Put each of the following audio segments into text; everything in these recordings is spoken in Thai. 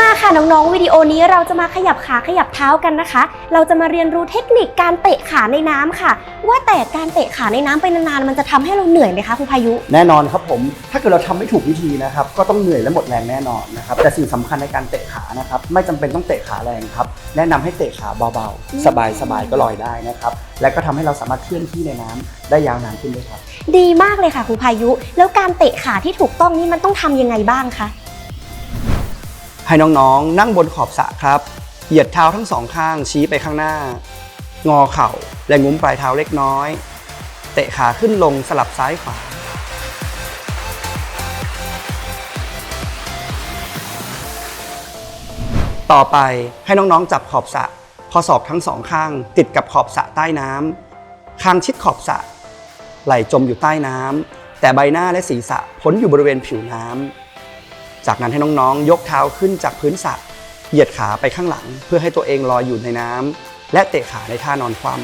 มาค่ะน้องๆวิดีโอนี้เราจะมาขยับขาขยับเท้ากันนะคะ เราจะมาเรียนรู้เทคนิคการเตะขาในน้ำค่ะ ว่าแต่การเตะขาในน้ำไปนานๆมันจะทำให้เราเหนื่อยไหมคะคุณพายุ แน่นอนครับผม ถ้าเกิดเราทำไม่ถูกวิธีนะครับ ก็ต้องเหนื่อยและหมดแรงแน่นอนนะครับ แต่สิ่งสำคัญในการเตะขานะครับ ไม่จำเป็นต้องเตะขาแรงครับ แนะนำให้เตะขาเบาอืมๆสบายๆก็ลอยได้นะครับ และก็ทำให้เราสามารถเคลื่อนที่ในน้ำได้ยาวนานขึ้นด้วยครับ ดีมากเลยค่ะคุณพายุ แล้วการเตะขาที่ถูกต้องนี่มันต้องทำยังไงบ้างคะ ให้น้องๆ นั่งบนขอบสระครับ เหยียดเท้าทั้งสองข้างชี้ไปข้างหน้า งอเข่าและงุ้มปลายเท้าเล็กน้อย เตะขาขึ้นลงสลับซ้ายขวา ต่อไปให้น้องๆ จับขอบสระข้อศอกทั้งสองข้าง ติดกับขอบสระใต้น้ำคางชิดขอบสระไหลจมอยู่ใต้น้ำแต่ใบหน้าและศีรษะพ้นอยู่บริเวณผิวน้ำ จากนั้นให้น้องๆ ยกเท้าขึ้นจากพื้นสระเหยียดขาไปข้างหลัง เพื่อให้ตัวเองลอยอยู่ในน้ำและเตะขาในท่านอนคว่ำ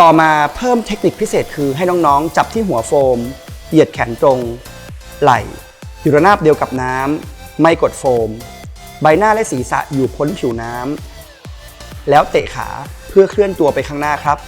ต่อมาเพิ่มเทคนิคพิเศษคือให้น้องๆ จับที่หัวโฟม เหยียดแขนตรง ไหล่อยู่ระนาบเดียวกับน้ำไม่กดโฟม ใบหน้าและศีรษะอยู่พ้นผิวน้ำแล้วเตะขาเพื่อเคลื่อนตัวไปข้างหน้าครับ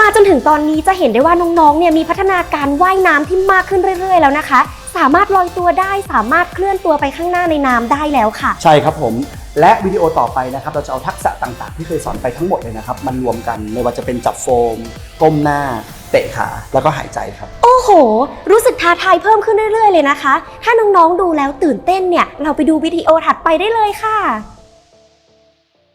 มาจนถึงตอนนี้จะเห็นได้ว่าน้องๆ เนี่ยมีพัฒนาการว่ายน้ำที่มากขึ้นเรื่อย ๆ แล้วนะคะ สามารถลอยตัวได้สามารถเคลื่อนตัวไปข้างหน้าในน้ำได้แล้วค่ะ ใช่ครับผม และวิดีโอต่อไปนะครับเราจะเอาทักษะต่างๆ ที่เคยสอนไปทั้งหมดเลยนะครับมันรวมกันไม่ว่าจะเป็นจับโฟม ก้มหน้า เตะขาแล้วก็หายใจครับ โอ้โห รู้สึกท้าทายเพิ่มขึ้นเรื่อย ๆ เลยนะคะ ถ้าน้องๆดูแล้วตื่นเต้นเนี่ยเราไปดูวิดีโอถัดไปได้เลยค่ะ